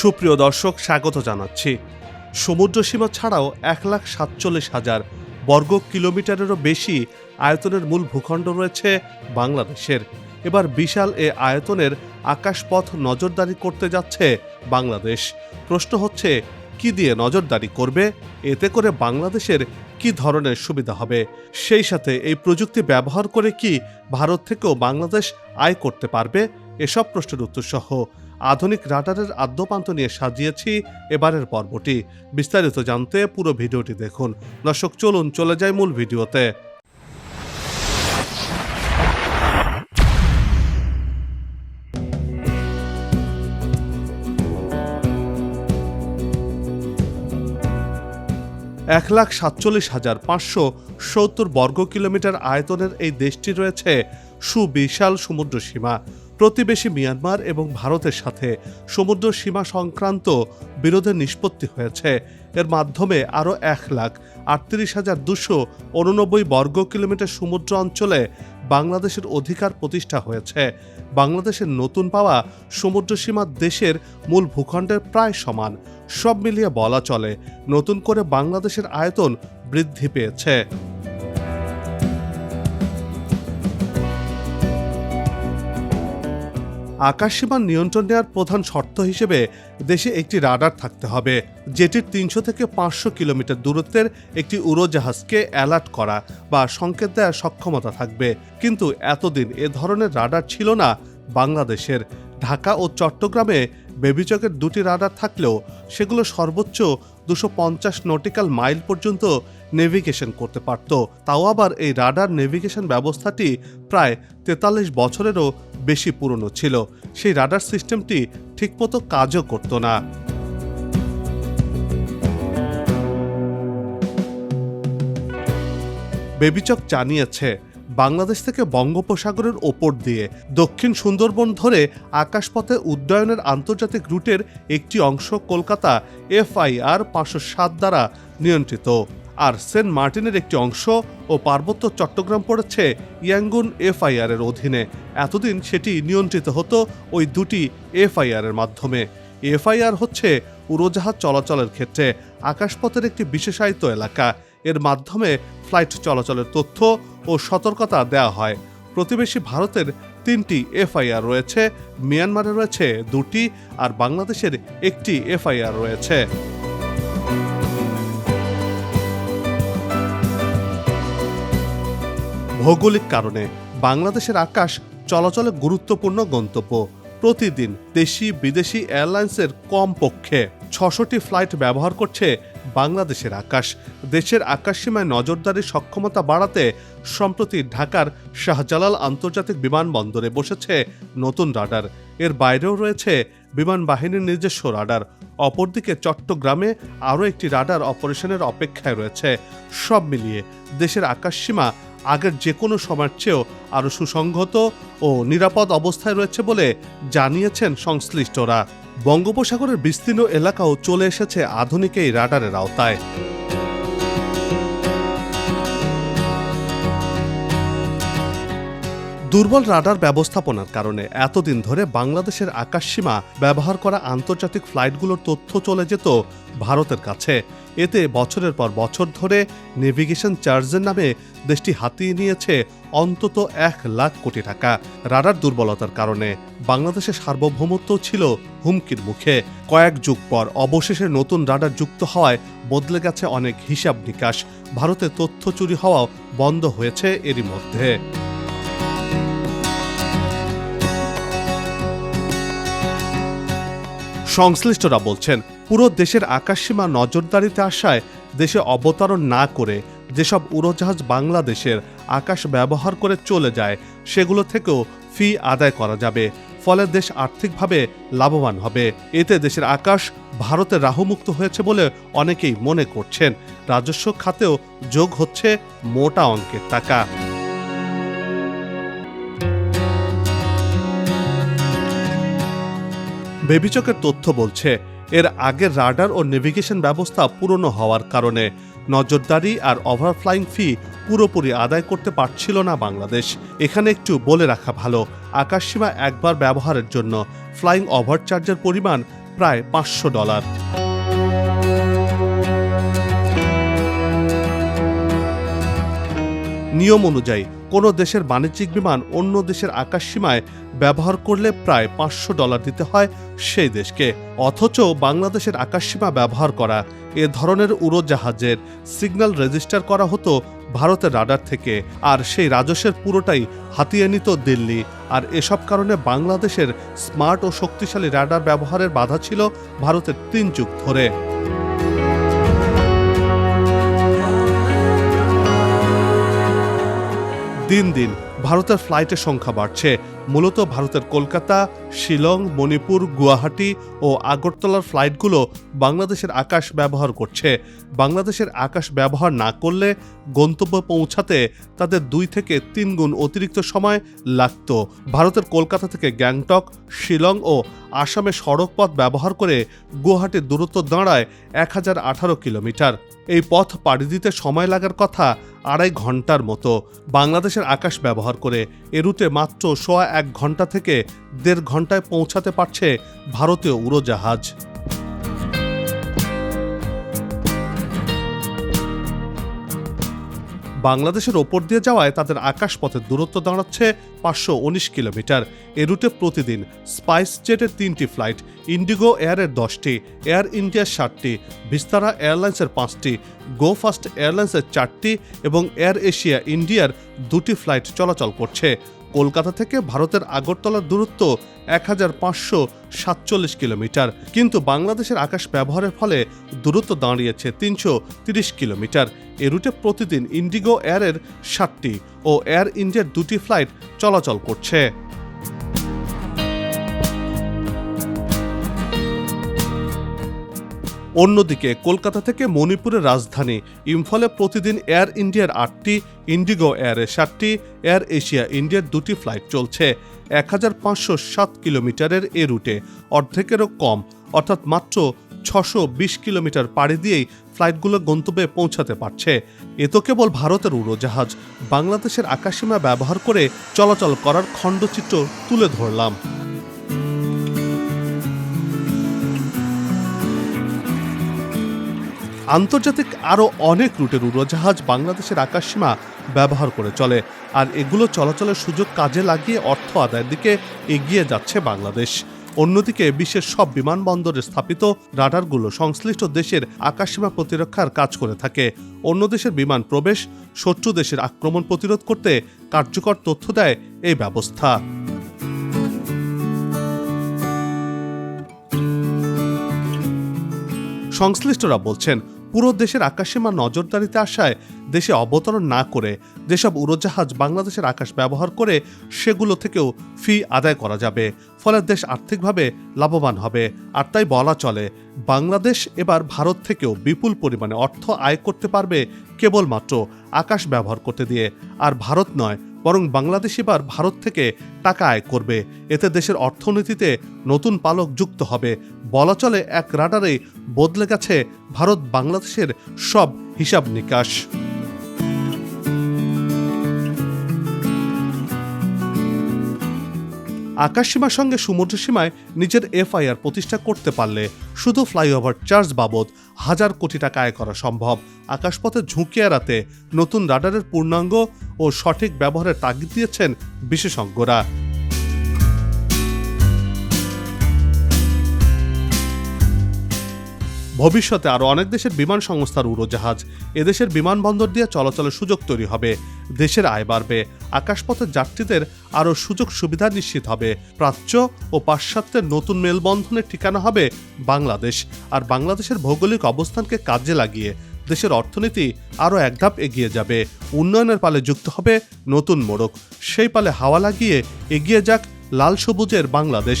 সুপ্রিয় দর্শক, স্বাগত জানাচ্ছি। সমুদ্র সীমা ছাড়াও এক লাখ সাতচল্লিশ হাজার বর্গ কিলোমিটারেরও বেশি আয়তনের মূল ভূখণ্ড রয়েছে বাংলাদেশের। এবার বিশাল এ আয়তনের আকাশপথ নজরদারি করতে যাচ্ছে বাংলাদেশ। প্রশ্ন হচ্ছে, কি দিয়ে নজরদারি করবে? এতে করে বাংলাদেশের কি ধরনের সুবিধা হবে? সেই সাথে এই প্রযুক্তি ব্যবহার করে কি ভারত থেকেও বাংলাদেশ আয় করতে পারবে? এসব প্রশ্নের উত্তর সহ আধুনিক রাডারের আদ্যপান্ত নিয়ে সাজিয়েছি এবারের পর্বটি। বিস্তারিত জানতে পুরো ভিডিওটি দেখুন। দর্শক, চলুন, চলে যায় মূল ভিডিওতে। এক লাখ সাতচল্লিশ হাজার পাঁচশো সত্তর বর্গ কিলোমিটার আয়তনের এই দেশটি রয়েছে সুবিশাল সমুদ্র সীমা প্রতিবেশী মিয়ানমার এবং ভারতের সাথে সমুদ্র সীমা সংক্রান্ত বিরোধের নিষ্পত্তি হয়েছে। এর মাধ্যমে আরও এক লাখ আটত্রিশ হাজার দুশো উননব্বই বর্গ কিলোমিটার সমুদ্র অঞ্চলে বাংলাদেশের অধিকার প্রতিষ্ঠা হয়েছে। বাংলাদেশের নতুন পাওয়া সমুদ্র সীমা দেশের মূল ভূখণ্ডের প্রায় সমান। সব মিলিয়ে বলা চলে, নতুন করে বাংলাদেশের আয়তন বৃদ্ধি পেয়েছে। আকাশসীমার নিয়ন্ত্রণ নেওয়ার প্রধান শর্ত হিসেবে দেশে একটি রাডার থাকতে হবে, যেটির তিনশো থেকে পাঁচশো কিলোমিটার দূরত্বের একটি উড়োজাহাজকে অ্যালার্ট করা বা সংকেত দেওয়ার সক্ষমতা থাকবে। কিন্তু এতদিন এ ধরনের রাডার ছিল না বাংলাদেশের। ঢাকা ও চট্টগ্রামে বেবিচকের দুটি রাডার থাকলেও সেগুলো সর্বোচ্চ দুশো নটিক্যাল মাইল পর্যন্ত নেভিগেশন করতে পারত। তাও আবার এই রাডার নেভিগেশন ব্যবস্থাটি প্রায় তেতাল্লিশ বছরেরও বেশি পুরনো ছিল। সেই রাডার সিস্টেমটি ঠিকমতো কাজও করতো না। বেবিচক জানিয়েছে, বাংলাদেশ থেকে বঙ্গোপসাগরের ওপর দিয়ে দক্ষিণ সুন্দরবন ধরে আকাশপথে উড্ডয়নের আন্তর্জাতিক রুটের একটি অংশ কলকাতা এফআইআর পাঁচশো সাত দ্বারা নিয়ন্ত্রিত। আর সেন্ট মার্টিনের একটি অংশ ও পার্বত্য চট্টগ্রাম পড়েছে ইয়াঙ্গুন এফআইআর এর অধীনে। এতদিন সেটি নিয়ন্ত্রিত হতো ওই দুটি এফআইআর এর মাধ্যমে। এফআইআর হচ্ছে উড়োজাহাজ চলাচলের ক্ষেত্রে আকাশপথের একটি বিশেষায়িত এলাকা। এর মাধ্যমে ফ্লাইট চলাচলের তথ্য ও সতর্কতা দেওয়া হয়। প্রতিবেশী ভারতের তিনটি এফআইআর রয়েছে, মিয়ানমারে রয়েছে দুটি আর বাংলাদেশের একটি এফআইআর রয়েছে। ভৌগোলিক কারণে বাংলাদেশের আকাশ চলাচলে গুরুত্বপূর্ণ গন্তব্য। প্রতিদিন দেশি, বিদেশি এয়ারলাইন্সের কম পক্ষে ছশোটি ফ্লাইট ব্যবহার করছে বাংলাদেশের আকাশ। দেশের আকাশসীমায় নজরদারির সক্ষমতা বাড়াতে সম্প্রতি ঢাকার শাহজালাল আন্তর্জাতিক বিমানবন্দরে বসেছে নতুন রাডার। এর বাইরেও রয়েছে বিমান বাহিনীর নিজস্ব রাডার। অপরদিকে চট্টগ্রামে আরও একটি রাডার অপারেশনের অপেক্ষায় রয়েছে। সব মিলিয়ে দেশের আকাশসীমা আগের যে কোনো সময়ের চেয়েও আরও সুসংহত ও নিরাপদ অবস্থায় রয়েছে বলে জানিয়েছেন সংশ্লিষ্টরা। বঙ্গোপসাগরের বিস্তীর্ণ এলাকাও চলে এসেছে আধুনিক এই রাডারের আওতায়। দুর্বল রাডার ব্যবস্থাপনার কারণে এতদিন ধরে বাংলাদেশের আকাশসীমা ব্যবহার করা আন্তর্জাতিক ফ্লাইটগুলোর তথ্য চলে যেত ভারতের কাছে। এতে বছরের পর বছর ধরে নেভিগেশন চার্জের নামে দেশটি হাতিয়ে নিয়েছে অন্তত এক লাখ কোটি টাকা। রাডার দুর্বলতার কারণে বাংলাদেশের সার্বভৌমত্ব ছিল হুমকির মুখে। কয়েক যুগ পর অবশেষে নতুন রাডার যুক্ত হওয়ায় বদলে গেছে অনেক হিসাব নিকাশ। ভারতে তথ্য চুরি হওয়াও বন্ধ হয়েছে এরই মধ্যে। সংশ্লিষ্টরা বলছেন পুরো দেশের আকাশসীমা নজরদারিতে আসায় দেশে অবতরণ না করে যেসব উড়োজাহাজ বাংলাদেশের আকাশ ব্যবহার করে চলে যায়, সেগুলো থেকেও ফি আদায় করা যাবে। ফলে দেশ আর্থিকভাবে লাভবান হবে। এতে দেশের আকাশ ভারতে রাহুমুক্ত হয়েছে বলে অনেকেই মনে করছেন। রাজস্ব খাতেও যোগ হচ্ছে মোটা অঙ্কের টাকা। বেবিচকের তথ্য বলছে এর আগের রাডার ও নেভিগেশন ব্যবস্থা পুরনো হওয়ার কারণে নজরদারি আর ওভারফ্লাইং ফি পুরোপুরি আদায় করতে পারছিল না বাংলাদেশ। এখানে একটু বলে রাখা ভালো, আকাশসীমা একবার ব্যবহারের জন্য ফ্লাইং ওভারচার্জের পরিমাণ প্রায় পাঁচশো ডলার। নিয়ম অনুযায়ী কোনো দেশের বাণিজ্যিক বিমান অন্য দেশের আকাশ সীমায় ব্যবহার করলে প্রায় পাঁচশো ডলার দিতে হয় সেই দেশকে। অথচ বাংলাদেশের আকাশসীমা ব্যবহার করা এ ধরনের উড়োজাহাজের সিগন্যাল রেজিস্টার করা হতো ভারতের রাডার থেকে। আর সেই রাজস্বের পুরোটাই হাতিয়ে নিত দিল্লি। আর এসব কারণে বাংলাদেশের স্মার্ট ও শক্তিশালী রাডার ব্যবহারের বাধা ছিল ভারতের তিন যুগ ধরে। দিন দিন ভারতের ফ্লাইটের সংখ্যা বাড়ছে। মূলত ভারতের কলকাতা শিলং, মণিপুর, গুয়াহাটি ও আগরতলার ফ্লাইটগুলো বাংলাদেশের আকাশ ব্যবহার করছে। বাংলাদেশের আকাশ ব্যবহার না করলে গন্তব্য পৌঁছাতে তাদের দুই থেকে তিন গুণ অতিরিক্ত সময় লাগতো। ভারতের কলকাতা থেকে গ্যাংটক, শিলং ও আসামে সড়ক পথ ব্যবহার করে গুয়াহাটির দূরত্ব দাঁড়ায় এক হাজার আঠারো কিলোমিটার। এই পথ পাড়ি দিতে সময় লাগার কথা আড়াই ঘণ্টার মতো। বাংলাদেশের আকাশ ব্যবহার করে এ রুটে মাত্র সোয়া এক ঘণ্টা থেকে দেড় ঘন্টায় পৌঁছাতে পারছে ভারতীয় উড়োজাহাজ। বাংলাদেশের ওপর দিয়ে যাওয়ায় তাদের আকাশপথের দূরত্ব দাঁড়াচ্ছে পাঁচশো উনিশ কিলোমিটার। এ রুটে প্রতিদিন স্পাইস জেটের তিনটি ফ্লাইট, ইন্ডিগো এয়ারের দশটি, এয়ার ইন্ডিয়ার ষাটটি বিস্তারা এয়ারলাইন্সের পাঁচটি গো ফাস্ট এয়ারলাইন্সের চারটি এবং এয়ার এশিয়া ইন্ডিয়ার দুটি ফ্লাইট চলাচল করছে। কলকাতা থেকে ভারতের আগরতলার দূরত্ব এক হাজার পাঁচশো সাতচল্লিশ কিলোমিটার। কিন্তু বাংলাদেশের আকাশ ব্যবহারের ফলে দূরত্ব দাঁড়িয়েছে তিনশো তিরিশ কিলোমিটার। এ রুটে প্রতিদিন ইন্ডিগো এয়ারের সাতটি ও এয়ার ইন্ডিয়ার দুটি ফ্লাইট চলাচল করছে। অন্যদিকে কলকাতা থেকে মণিপুরের রাজধানী, ইম্ফলে প্রতিদিন এয়ার ইন্ডিয়ার আটটি, ইন্ডিগো এয়ারের সাতটি, এয়ার এশিয়া ইন্ডিয়ার দুটি ফ্লাইট চলছে। এক হাজার পাঁচশো সাত কিলোমিটারের এ রুটে, অর্ধেকেরও কম, অর্থাৎ মাত্র ছশো বিশ কিলোমিটার পাড়ি দিয়েই ফ্লাইটগুলো গন্তব্যে পৌঁছাতে পারছে। এ তো কেবল ভারতের উড়োজাহাজ। বাংলাদেশের আকাশসীমা ব্যবহার করে চলাচল করার খণ্ডচিত্র তুলে ধরলাম। আন্তর্জাতিক আরও অনেক রুটের উড়োজাহাজ বাংলাদেশের আকাশসীমা ব্যবহার করে চলে, আর এগুলো চলাচলের সুযোগ কাজে লাগিয়ে অর্থ আদায়ের দিকে এগিয়ে যাচ্ছে বাংলাদেশ। অন্যদিকে বিশ্বের সব বিমানবন্দরে স্থাপিত রাডারগুলো সংশ্লিষ্ট দেশের আকাশসীমা প্রতিরক্ষার কাজ করে থাকে। অন্য দেশের বিমান প্রবেশ, শত্রু দেশের আক্রমণ প্রতিরোধ করতে কার্যকর তথ্য দেয় এই ব্যবস্থা। সংশ্লিষ্টরা বলছেন পুরো দেশের আকাশসীমা নজরদারিতে আসায় দেশে অবতরণ না করে যেসব উড়োজাহাজ বাংলাদেশের আকাশ ব্যবহার করে সেগুলো থেকেও ফি আদায় করা যাবে। ফলে দেশ আর্থিকভাবে লাভবান হবে। আর তাই বলা চলে, বাংলাদেশ এবার ভারত থেকেও বিপুল পরিমাণে অর্থ আয় করতে পারবে কেবলমাত্র আকাশ ব্যবহার করতে দিয়ে। আর ভারত নয় বরং বাংলাদেশ এবার ভারত থেকে টাকা আয় করবে। এতে দেশের অর্থনীতিতে নতুন পালক যুক্ত হবে। বলা চলে, এক রাডারে বদলে গেছে ভারত বাংলাদেশের সব হিসাব নিকাশ। আকাশসীমার সঙ্গে সমুদ্র সীমায় নিজের এফআইআর প্রতিষ্ঠা করতে পারলে শুধু ফ্লাইওভার চার্জ বাবদ হাজার কোটি টাকা আয় করা সম্ভব। আকাশপথে ঝুঁকি এড়াতে নতুন রাডারের পূর্ণাঙ্গ ও সঠিক ব্যবহারের তাগিদ দিয়েছেন বিশেষজ্ঞরা। ভবিষ্যতে আরও অনেক দেশের বিমান সংস্থার উড়োজাহাজ এদেশের বিমানবন্দর দিয়ে চলাচলের সুযোগ তৈরি হবে। দেশের আয় বাড়বে। আকাশপথের যাত্রীদের আরও সুযোগ সুবিধা নিশ্চিত হবে। প্রাচ্য ও পাশ্চাত্যের নতুন মেলবন্ধনের ঠিকানা হবে বাংলাদেশ। আর বাংলাদেশের ভৌগোলিক অবস্থানকে কাজে লাগিয়ে দেশের অর্থনীতি আরও এক ধাপ এগিয়ে যাবে। উন্নয়নের পালে যুক্ত হবে নতুন মোড়ক। সেই পালে হাওয়া লাগিয়ে এগিয়ে যাক লাল সবুজের বাংলাদেশ।